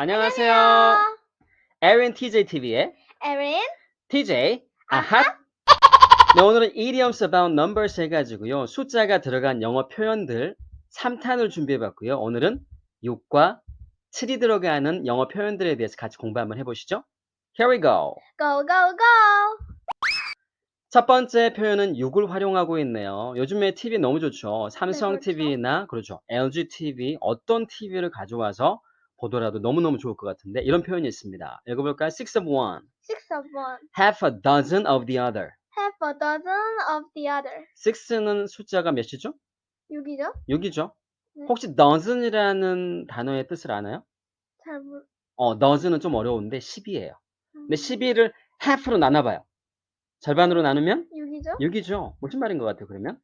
안녕하세요. 에린 TJ TV의 에린, TJ 아핫. 네, 오늘은 idioms about numbers 해가지고요. 숫자가 들어간 영어 표현들 3탄을 준비해봤고요. 오늘은 6과 7이 들어가는 영어 표현들에 대해서 같이 공부 한번 해보시죠. Here we go. go go go. 첫 번째 표현은 6을 활용하고 있네요. 요즘에 TV 너무 좋죠. 삼성 그렇죠. TV나 그렇죠. LG TV 어떤 TV를 가져와서 보더라도 너무너무 좋을 것 같은데 이런 표현이 있습니다. 읽어볼까요? Six of one, Six of one, half a dozen of the other. half a dozen of the other. Six는 숫자가 몇이죠? 6이죠? 6이죠. 네. 혹시 dozen이라는 단어의 뜻을 아나요? 잘 모르. 어, dozen은 좀 어려운데 10이에요. 음, 근데 12를 half로 나눠봐요. 절반으로 나누면 6이죠? 6이죠. 무슨 말인 것 같아요, 그러면?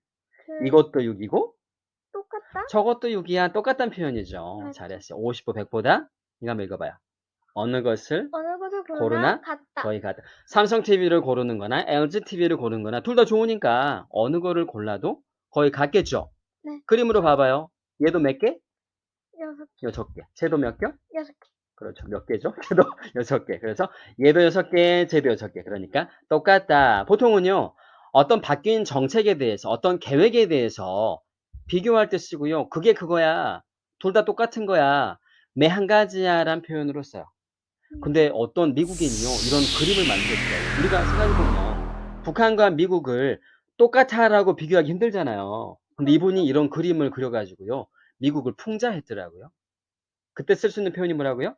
그 이것도 6이고 똑같다? 저것도 6이야. 똑같다는 표현이죠. 맞죠. 잘했어요. 50보 100보다 이거 한번 읽어봐요. 어느 것을 어느 것을 고르나, 고르나? 같다. 거의 같다. 삼성 TV를 고르는 거나 LG TV를 고르는 거나 둘 다 좋으니까 어느 거를 골라도 거의 같겠죠. 네. 그림으로 봐봐요. 얘도 몇 개? 여섯, 여섯 개. 쟤도 몇 개? 여섯 개. 그렇죠. 몇 개죠? 쟤도 여섯 개. 그래서 얘도 여섯 개, 쟤도 여섯 개. 그러니까 똑같다. 보통은요. 어떤 바뀐 정책에 대해서, 어떤 계획에 대해서 비교할 때 쓰고요. 그게 그거야. 둘 다 똑같은 거야. 매 한 가지야 라는 표현으로 써요. 근데 어떤 미국인이요. 이런 그림을 만들었어요. 우리가 생각해보면 북한과 미국을 똑같아라고 비교하기 힘들잖아요. 근데 이분이 이런 그림을 그려가지고요. 미국을 풍자했더라고요. 그때 쓸 수 있는 표현이 뭐라고요?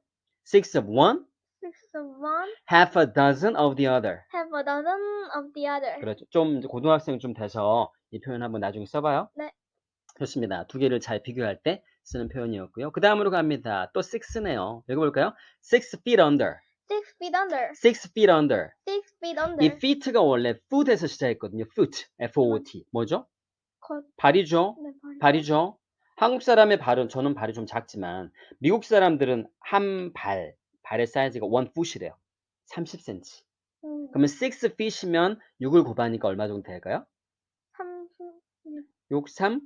Six of one, Six of one, half a dozen of the other. half a dozen of the other. 그렇죠. 좀 고등학생 좀 돼서 이 표현 한번 나중에 써봐요. 네. 좋습니다. 두 개를 잘 비교할 때 쓰는 표현이었고요. 그 다음으로 갑니다. 또 six네요. 읽어볼까요? Six feet under. Six feet under. Six feet under. Six feet 이 under. feet가 원래 foot에서 시작했거든요. foot, F-O-O-T. 뭐죠? 거, 발이죠. 네, 발이. 발이죠. 한국 사람의 발은 저는 발이 좀 작지만 미국 사람들은 한 발, 발의 사이즈가 one foot이래요. 30cm. 음, 그러면 6 feet이면 6을 곱하니까 얼마 정도 될까요? 30, 6, 3?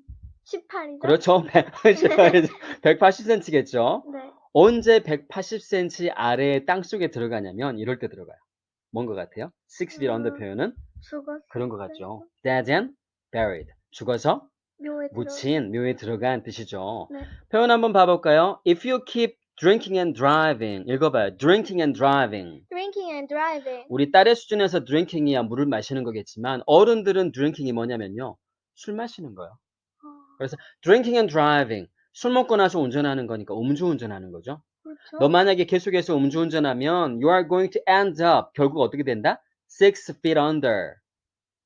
18이죠? 그렇죠. 180cm겠죠. 네. 언제 180cm 아래의 땅 속에 들어가냐면 이럴 때 들어가요. 뭔 것 같아요? 6 feet under 음. 표현은 죽었을 그런 것 같죠. dead and buried. 죽어서 묘에. 묻힌, 묘에 들어간 뜻이죠. 네. 표현 한번 봐볼까요? If you keep drinking and driving. 읽어봐요. drinking and driving. Drinking and driving. 우리 딸의 수준에서 drinking이야 물을 마시는 거겠지만 어른들은 drinking이 뭐냐면요. 술 마시는 거예요. 어, drinking and driving. 술 먹고 나서 운전하는 거니까 음주운전하는 거죠. 그렇죠. 너 만약에 계속해서 음주운전하면 you are going to end up. 결국 어떻게 된다? Six feet under.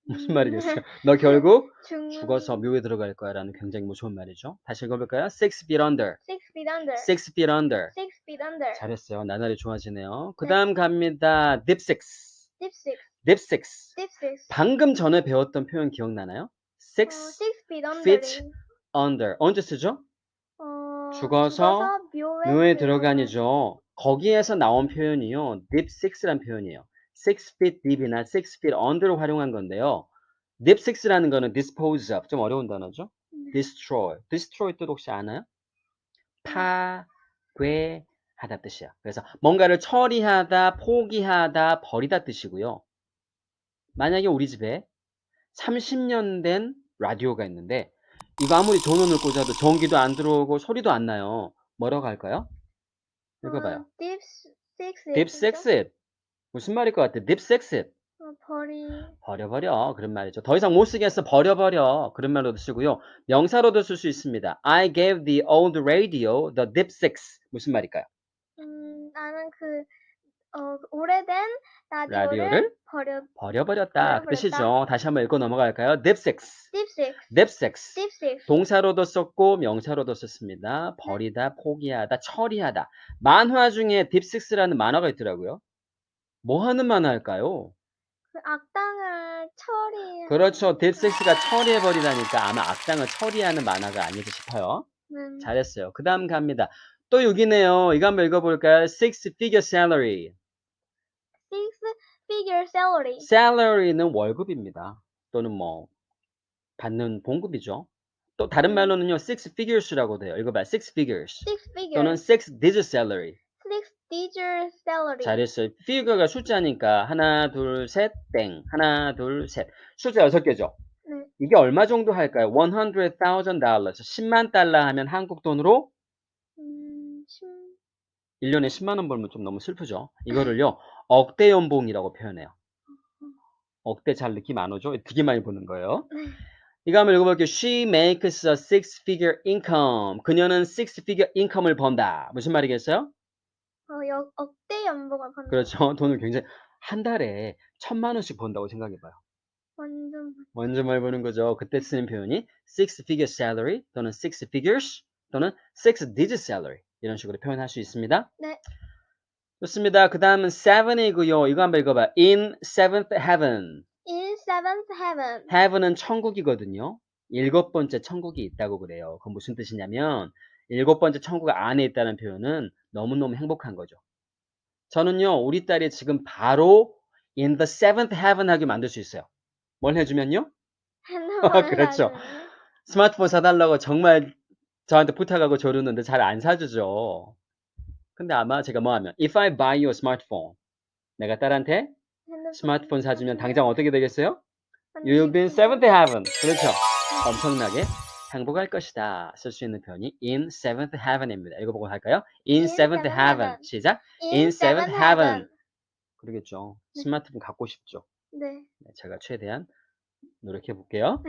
무슨 말이겠어요? 너 결국 죽는 죽어서 묘에 들어갈 거야 라는 굉장히 무서운 말이죠. 다시 읽어볼까요? Six feet under. Six feet under. Six feet under. Six feet under. 잘했어요. 나날이 좋아지네요. 그 네. 다음 갑니다. dip six. Deep six. dip six. Deep six. 방금 전에 배웠던 표현 기억나나요? 어, six six feet feet under. 언제 쓰죠? 어, 죽어서 묘에, 묘에 들어가- 들어가니죠. 거기에서 나온 표현이요. deep six란 표현이에요. six feet deep이나 six feet under를 활용한 건데요. deep six라는 거는 dispose of. 좀 어려운 단어죠? 네. destroy. destroy 뜻 혹시 아나요? 파괴하다 뜻이야. 그래서 뭔가를 처리하다, 포기하다, 버리다 뜻이고요. 만약에 우리 집에 30년 된 라디오가 있는데 이거 아무리 전원을 꽂아도 전기도 안 들어오고 소리도 안 나요. 뭐라고 할까요? 읽어봐요. deep six it. 무슨 말일 것 같아? it. 어, 버리. 버려버려. 그런 말이죠. 더 이상 못 쓰겠어. 버려버려. 그런 말로도 쓰고요. 명사로도 쓸 수 있습니다. I gave the old radio the deep six. 무슨 말일까요? 음, 나는 그 어, 오래된 라디오를, 라디오를 버려. 버려버렸다. 그 버려버렸다. 뜻이죠. 다시 한번 읽고 넘어갈까요? six. Deep six. 동사로도 썼고 명사로도 썼습니다. 버리다, 포기하다, 처리하다. 만화 중에 six라는 만화가 있더라고요. 뭐 하는 만화일까요? 그 악당을 처리. 그렇죠. six가 처리해버리다니까 아마 악당을 처리하는 만화가 아닐까 싶어요. 는 잘했어요. 그 다음 갑니다. 또 6이네요. 이거 한번 읽어볼까요? six figure salary. Six figure salary. salary는 월급입니다. 또는 뭐 받는 봉급이죠. 또 다른 말로는요, six figures라고 돼요. 읽어봐요. six figures. Six figures. 또는 six digit salary. six digit salary. 잘했어요. figure가 숫자니까 하나, 둘, 셋, 땡. 하나, 둘, 셋. 숫자 여섯 개죠. 네. 이게 얼마 정도 할까요? 100,000 dollars. 10만 달러 하면 한국 돈으로 음, 심, 1년에 10만 원 벌면 좀 너무 슬프죠. 이거를요. 억대 연봉이라고 표현해요. 억대 잘 느낌 안 오죠? 되게 많이 보는 거예요. 네. 이거 한번 읽어볼게요. She makes a six-figure income. 그녀는 six-figure income을 번다. 무슨 말이겠어요? 어, 역, 억대 연봉을 받는. 그렇죠. 돈을 굉장히 한 달에 천만 원씩 번다고 생각해봐요. 완전 완전 많이 버는 거죠. 그때 쓰는 표현이 six-figure salary 또는 six figures 또는 six-digit salary 이런 식으로 표현할 수 있습니다. 네. 좋습니다. 그 다음은 seven이고요. 이거 한번 읽어봐. In seventh heaven. in seventh heaven. heaven은 천국이거든요. 일곱 번째 천국이 있다고 그래요. 그건 무슨 뜻이냐면 일곱 번째 천국 안에 있다는 표현은 너무너무 행복한 거죠. 저는요, 우리 딸이 지금 바로 in the seventh heaven 하게 만들 수 있어요. 뭘 해주면요? 그렇죠. 스마트폰 사달라고 정말 저한테 부탁하고 조르는데 잘 안 사주죠. 근데 아마 제가 뭐 하면 if I buy you a smartphone 내가 딸한테 스마트폰 사주면 당장 어떻게 되겠어요? You'll be in seventh heaven. 그렇죠. 엄청나게 행복할 것이다. 쓸 수 있는 표현이 in seventh heaven입니다. 읽어보고 할까요? In seventh heaven. 시작. in seventh heaven. 그러겠죠. 네. 스마트폰 갖고 싶죠. 네. 네, 제가 최대한 노력해 볼게요.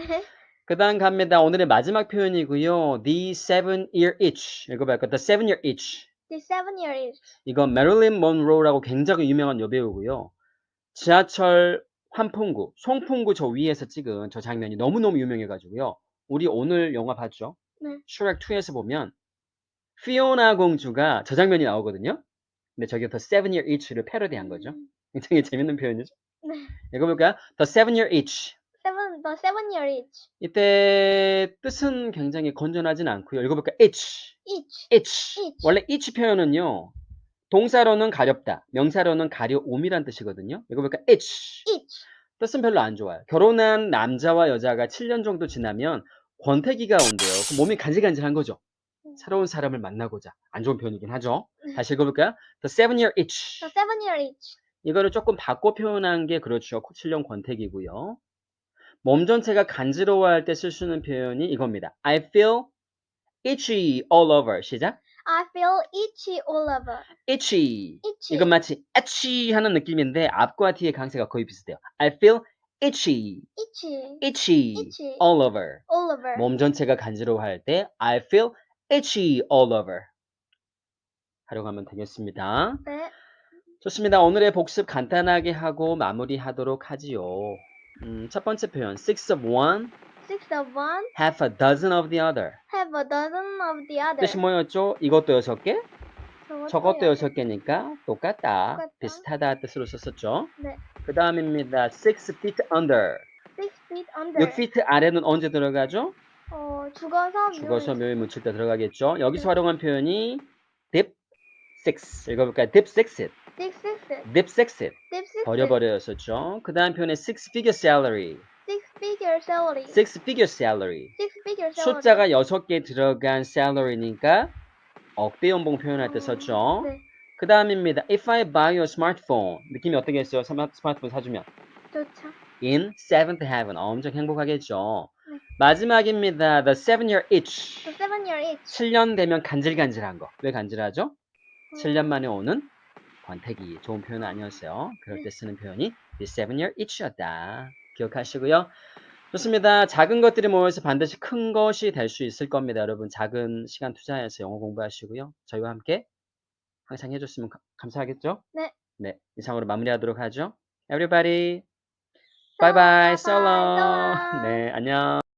네. 그 다음 갑니다. 오늘의 마지막 표현이고요. The seven year itch. 읽어볼까요? The seven year itch. The seven year itch. 이건 메릴린 먼로라고 굉장히 유명한 여배우고요. 지하철 환풍구, 송풍구 저 위에서 찍은 저 장면이 너무너무 유명해가지고요. 우리 오늘 영화 봤죠? 네. 슈렉 2에서 보면 피오나 공주가 저 장면이 나오거든요. 근데 저게 The Seven Year Itch를 패러디한 거죠. 음, 굉장히 재밌는 표현이죠. 네. 읽어볼까요? The Seven Year Itch. The seven year itch. 이때 뜻은 굉장히 건전하진 않고요. 읽어볼까요? Itch. Itch. itch. itch. 원래 itch 표현은요. 동사로는 가렵다, 명사로는 가려움이란 뜻이거든요. 이거 보니까 itch. Itch. 뜻은 별로 안 좋아요. 결혼한 남자와 여자가 7년 정도 지나면 권태기가 온대요. 그럼 몸이 간질간질한 거죠. 음. 새로운 사람을 만나고자. 안 좋은 표현이긴 하죠. 네. 다시 읽어볼까요? The seven year itch. The seven year itch. 이거를 조금 바꿔 표현한 게 그렇죠. 7년 권태기고요. 몸 전체가 간지러워할 때 쓸수 있는 표현이 이겁니다. I feel itchy all over. 시작. I feel itchy all over. itchy. Itchy. 이건 마치 itchy 하는 느낌인데 앞과 뒤의 강세가 거의 비슷해요. I feel itchy, itchy. itchy, Itchy. all over. All over. 몸 전체가 간지러워할 때 I feel itchy all over. 활용하면 되겠습니다. 네. 좋습니다. 오늘의 복습 간단하게 하고 마무리하도록 하지요. 음, 첫 번째 표현 six of one, Six of one, half a dozen of the other. have a dozen of the other. 뜻이 뭐였죠? 이것도 여섯 개, 저것도 여- 여섯 개니까 똑같다, 똑같다. 비슷하다 뜻으로 썼었죠. 네. 그 다음입니다. six feet under. Six feet under. 6피트 아래는 언제 들어가죠? 어, 죽어서 죽어서 묘- 묘에 묻힐 때 들어가겠죠. 여기서 네. 활용한 표현이 dip six. 읽어볼까요? dip six. Six six. Six six. 버려버려였었죠. 그 다음 표현에 six figure salary. Six figure salary. six figure salary. Six figure salary. 숫자가 여섯 개 들어간 salary니까 억대 연봉 표현할 때 어, 썼죠. 네. 그 다음입니다. if I buy a smartphone. 느낌이 어떻겠어요? 스마- 스마트폰 사주면. 좋죠. in seventh heaven. 엄청 행복하겠죠. 네. 마지막입니다. the seven year itch. The seven year itch. 7년 되면 간질간질한 거. 왜 간질하죠? 음, 7년 만에 오는 권태기. 좋은 표현은 아니었어요. 그럴 때 쓰는 표현이 the seven year itch였다. 기억하시고요. 좋습니다. 작은 것들이 모여서 반드시 큰 것이 될 수 있을 겁니다. 여러분 작은 시간 투자해서 영어 공부하시고요. 저희와 함께 항상 해줬으면 가- 감사하겠죠? 네. 네. 이상으로 마무리하도록 하죠. Everybody. Bye bye. So long. 네. 안녕.